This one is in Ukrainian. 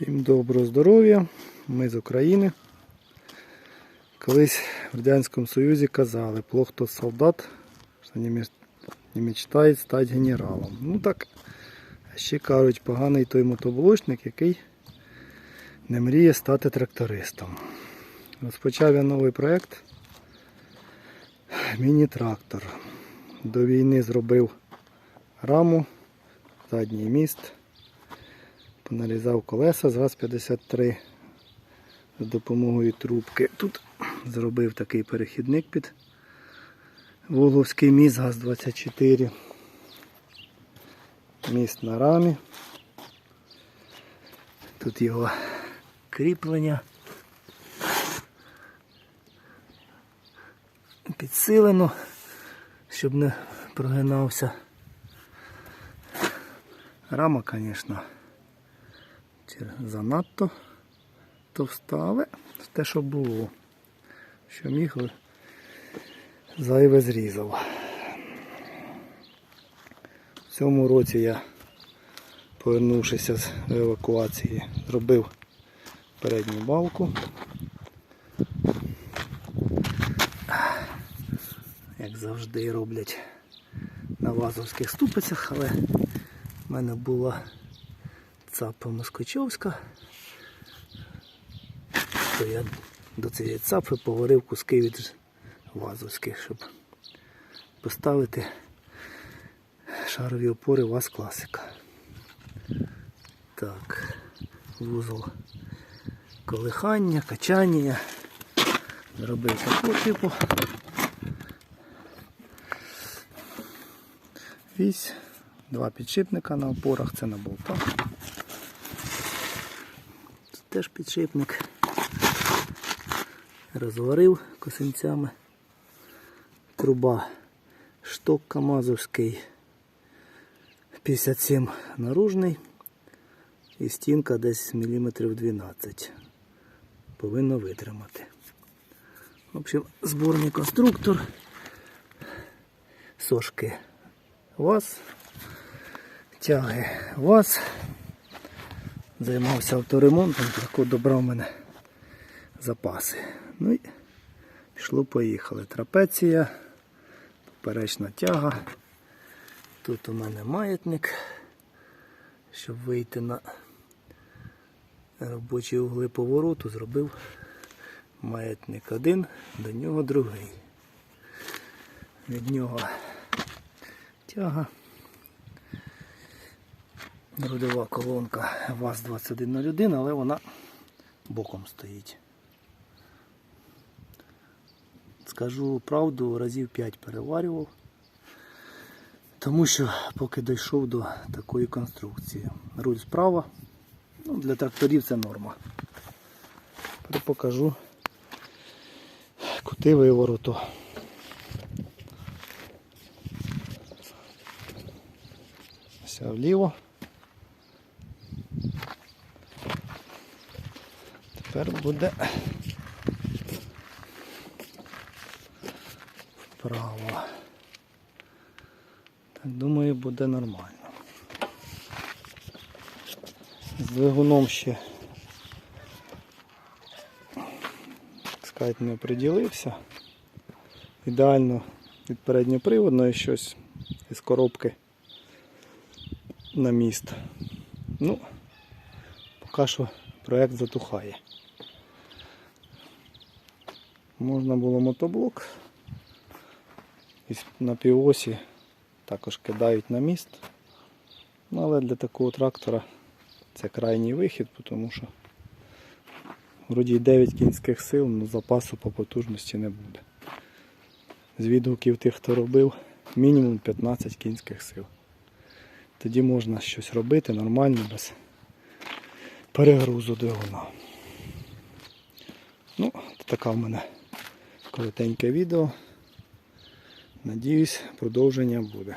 Всім доброго здоров'я. Ми з України. Колись в Радянському Союзі казали, плох тот солдат, що не, мечтає стати генералом. Ну так, ще кажуть, поганий той мотоблочник, який не мріє стати трактористом. Розпочав я новий проєкт Міні-трактор. До війни зробив раму, задній міст. Понарізав колеса з ГАЗ-53 з допомогою трубки. Тут зробив такий перехідник під Волговський міст ГАЗ-24. Міст на рамі. Тут його кріплення. Підсилено, щоб не прогинався. Рама, звісно занадто товста, але те, що було. Що міг зайве зрізав. В цьому році я, повернувшися з евакуації, зробив передню балку. Як завжди роблять на вазовських ступицях, але в мене була цапа Москочовська, то я до цієї цапи поварив куски від вазовських, щоб поставити шарові опори ВАЗ класика. Так, вузол колихання, качання. Зробив такого типу. Вісь, два підшипника на опорах, це на болтах. Теж підшипник. Розварив косинцями. Труба шток Камазовський 57 наружний і стінка десь міліметрів 12. Повинно витримати. В общем, зборний конструктор. Сошки ВАЗ, тяги ВАЗ. Займався авторемонтом, так добрав мене запаси. Ну і пішло, поїхали. Трапеція, поперечна тяга. Тут у мене маятник, щоб вийти на робочі угли повороту, зробив маятник один, до нього другий. Від нього тяга. Родова колонка ВАЗ-2101, але вона боком стоїть. Скажу правду, разів 5 переварював, тому що поки дійшов до такої конструкції. Руль справа, ну, для тракторів це норма. Тепер покажу кути вивороту. Все вліво. Тепер буде вправо. Так, думаю, буде нормально. З двигуном ще так сказати, не приділився. Ідеально від передньоприводної щось із коробки на міст. Ну, поки що проект затухає. Можна було мотоблок на півосі також кидають на міст. Ну, але для такого трактора це крайній вихід, тому що вроді 9 кінських сил, але запасу по потужності не буде. З відгуків тих, хто робив, мінімум 15 кінських сил. Тоді можна щось робити нормально, без перегрузу двигуна. Ну, така в мене коротеньке відео. Надіюсь, продовження буде.